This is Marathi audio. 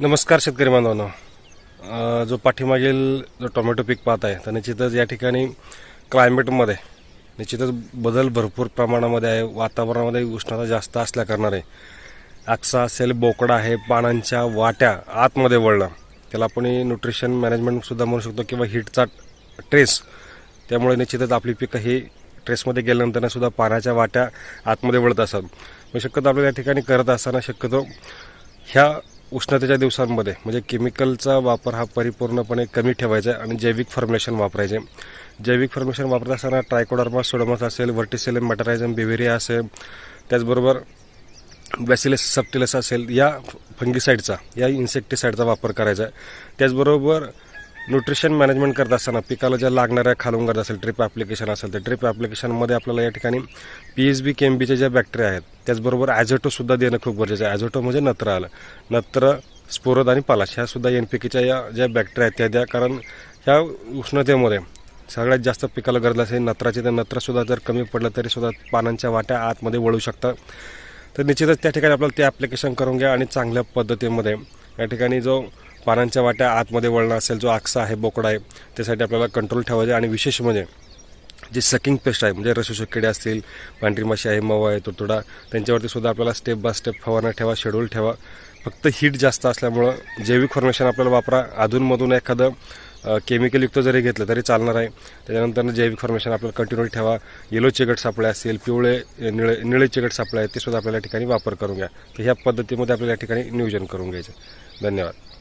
नमस्कार शेतकरी बांधवांनो. जो पाठीमागील जो टोमॅटो पीक पाहत आहे तर निश्चितच या ठिकाणी क्लायमेटमध्ये निश्चितच बदल भरपूर प्रमाणामध्ये आहे. वातावरणामध्ये उष्णता जास्त असल्या कारणाने आक्सा असेल बोकडा आहे पानांच्या वाट्या आतमध्ये वळणं त्याला आपण न्यूट्रिशन मॅनेजमेंटसुद्धा म्हणू शकतो किंवा हीटचा ट्रेस त्यामुळे निश्चितच आपली पिकं ही ट्रेसमध्ये गेल्यानंतर सुद्धा पाण्याच्या वाट्या आतमध्ये वळत असतात. मग शक्यतो आपल्याला या ठिकाणी करत असताना शक्यतो ह्या उष्णतेच्या दिवसांमध्ये म्हणजे केमिकलचा वापर हा परिपूर्णपणे कमी ठेवायचा आहे आणि जैविक फॉर्म्युलेशन वापरायचे. जैविक फॉर्म्युलेशन वापरत असताना ट्रायकोडर्मा सोडोमस असेल व्हर्टिसेलम मॅटरायझम बिव्हेरिया असेल त्याचबरोबर बॅसिलस सबटिलस असेल या फंगिसाईडचा या इन्सेक्टिसाईडचा वापर करायचा आहे. त्याचबरोबर न्यूट्रिशन मॅनेजमेंट करत असताना पिकाला ज्या लागणाऱ्या खालून करत असेल ट्रिप ॲप्लिकेशन असेल तर ट्रिप ॲप्लिकेशनमध्ये आपल्याला या ठिकाणी P H B K M बीच्या ज्या बॅक्टेरिया आहेत त्याचबरोबर ॲझोटोसुद्धा देणं खूप गरजेचं आहे. ॲझोटो म्हणजे नत्र आलं. नत्र स्पोरद आणि पालाश ह्यासुद्धा एन पी केच्या या ज्या बॅक्टेरिया आहेत त्या द्या. कारण ह्या उष्णतेमध्ये सगळ्यात जास्त पिकाला गरज असेल नत्राची तर नत्रसुद्धा जर कमी पडलं तरीसुद्धा पानांच्या वाट्या आतमध्ये वळू शकतात तर निश्चितच त्या ठिकाणी आपल्याला ते ॲप्लिकेशन करून घ्या आणि चांगल्या पद्धतीमध्ये या ठिकाणी जो पानांच्या वाट्या आतमध्ये वळणं असेल जो आक्सा आहे बोकडा आहे त्यासाठी आपल्याला कंट्रोल ठेवायचे आणि विशेष म्हणजे जे सकिंग पेस्ट आहे म्हणजे रसोशक किडे असतील पांढरी माशी आहे मवा आहे तुडतुडा त्यांच्यावरती सुद्धा आपल्याला स्टेप बाय स्टेप फवारणं ठेवा शेड्यूल ठेवा. फक्त हीट जास्त असल्यामुळं जैविक फॉर्मेशन आपल्याला वापरा. अधूनमधून एखादं केमिकलयुक्त जरी घेतलं तरी चालणार आहे. त्याच्यानंतर जैविक फॉर्मेशन आपल्याला कंटिन्यू ठेवा. येलो चिकट सापळे असतील पिवळे निळे निळे चिकट सापळे आहेत ते सुद्धा आपल्याला या ठिकाणी वापर करून घ्या. तर ह्या पद्धतीमध्ये आपल्याला या ठिकाणी नियोजन करून घ्यायचं. धन्यवाद.